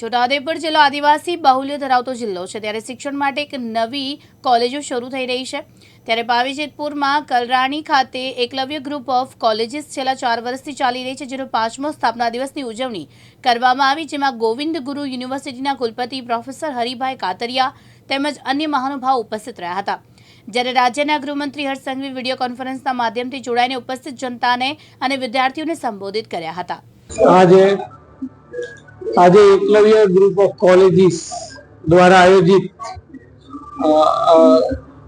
છોટાઉદેપુર જિલ્લો આદિવાસી બાહુલ્ય ધરાવતો જિલ્લો છે. ત્યારે શિક્ષણ માટે એક નવી કોલેજો શરૂ થઈ રહી છે. ત્યારે પાવીજેતપુરમાં કલરાણી ખાતે એકલવ્ય ગ્રુપ ઓફ કોલેજીસ છેલ્લા ચાર વર્ષથી ચાલી રહી છે, જેનો પાંચમો સ્થાપના દિવસની ઉજવણી કરવામાં આવી, જેમાં ગોવિંદ ગુરુ યુનિવર્સિટીના કુલપતિ પ્રોફેસર હરિભાઈ કાતરિયા તેમજ અન્ય મહાનુભાવ ઉપસ્થિત રહ્યા હતા. જ્યારે રાજ્યના ગૃહમંત્રી હર્ષ વીડિયો કોન્ફરન્સના માધ્યમથી જોડાઈને ઉપસ્થિત જનતાને અને વિદ્યાર્થીઓને સંબોધિત કર્યા હતા. આજે આજે એકલવ્ય ગ્રુપ ઓફ કોલેજીસ દ્વારા આયોજિત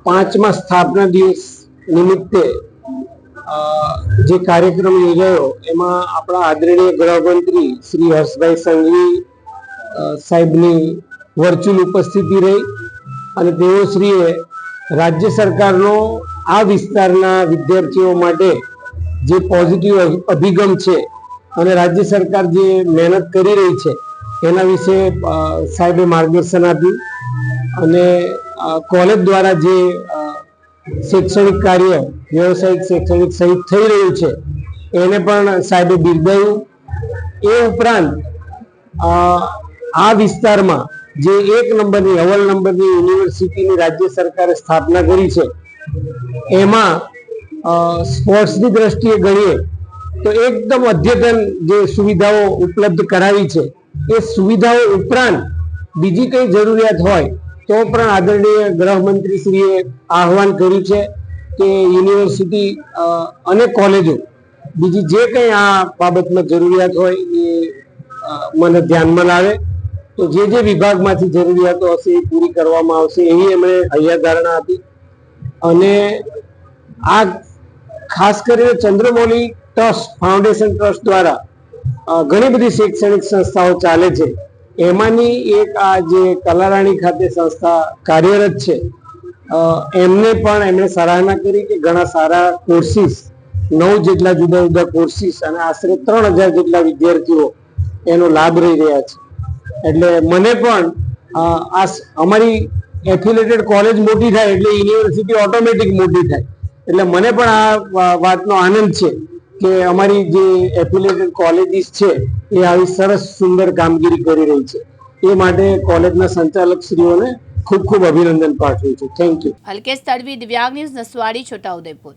પાંચમા સ્થાપના દિવસ નિમિત્તે જે કાર્યક્રમ યોજાયો, એમાં આપણા આદરણીય ગૃહમંત્રી શ્રી હર્ષભાઈ સંઘવી સાહેબની વર્ચ્યુઅલ ઉપસ્થિતિ રહી અને તેઓ શ્રીએ રાજ્ય સરકારનો આ વિસ્તારના વિદ્યાર્થીઓ માટે જે પોઝિટિવ અભિગમ છે અને રાજ્ય સરકાર જે મહેનત કરી રહી છે, એના વિશે સાહેબે માર્ગદર્શન આપ્યું અને કોલેજ દ્વારા જે શૈક્ષણિક કાર્ય, વ્યવસાયિક શૈક્ષણિક સહિત થઈ રહ્યું છે, એને પણ સાહેબે બિરદાવ્યું. એ ઉપરાંત આ વિસ્તારમાં જે એક નંબરની અવલ નંબરની યુનિવર્સિટીની રાજ્ય સરકારે સ્થાપના કરી છે, એમાં સ્પોર્ટ્સની દ્રષ્ટિએ ગણીએ તો એકદમ અદ્યતન જે સુવિધાઓ ઉપલબ્ધ કરાવી છે, એ સુવિધાઓ ઉપરાંત બીજી કઈ જરૂરિયાત હોય, તો પણ આદરણીય ગૃહમંત્રીશ્રીએ આહવાન કર્યું છે કે યુનિવર્સિટી અને કોલેજો, બીજી જે કંઈ આ બાબતમાં જરૂરિયાત હોય એ મને ધ્યાનમાં લાવે. તો જે જે વિભાગમાંથી જરૂરિયાતો હશે એ પૂરી કરવામાં આવશે એવી એમણે અહીંયા ધારણા આપી. અને આ ખાસ કરીને ચંદ્રમૌલી ટ્રસ્ટ, ફાઉન્ડેશન ટ્રસ્ટ દ્વારા ઘણી બધી શૈક્ષણિક સંસ્થાઓ ચાલે છે. એમાંની એક આ જે કલારાણી ખાતે સંસ્થા કાર્યરત છે. એમને પણ એમણે સરાહના કરી કે ઘણા સારા કોર્સિસ નવ જેટલા જુદા જુદા કોર્સિસ અને આશરે ત્રણ હજાર જેટલા વિદ્યાર્થીઓ એનો લાભ લઈ રહ્યા છે. એટલે મને પણ આ અમારી એફિલેટેડ કોલેજ મોટી થાય એટલે યુનિવર્સિટી ઓટોમેટિક મોટી થાય. એટલે મને પણ આ વાતનો આનંદ છે. કે અમારી જે એફિલેટેડ કોલેજીસ છે, એ આવી સરસ સુંદર કામગીરી કરી રહી છે. એ માટે કોલેજના સંચાલક શ્રીઓને ખૂબ ખૂબ અભિનંદન પાઠવું છું. થેન્ક યુ હલકેશ તડવી, દિવ્યાંગ ન્યૂઝ નસવાડી, છોટાઉદેપુર.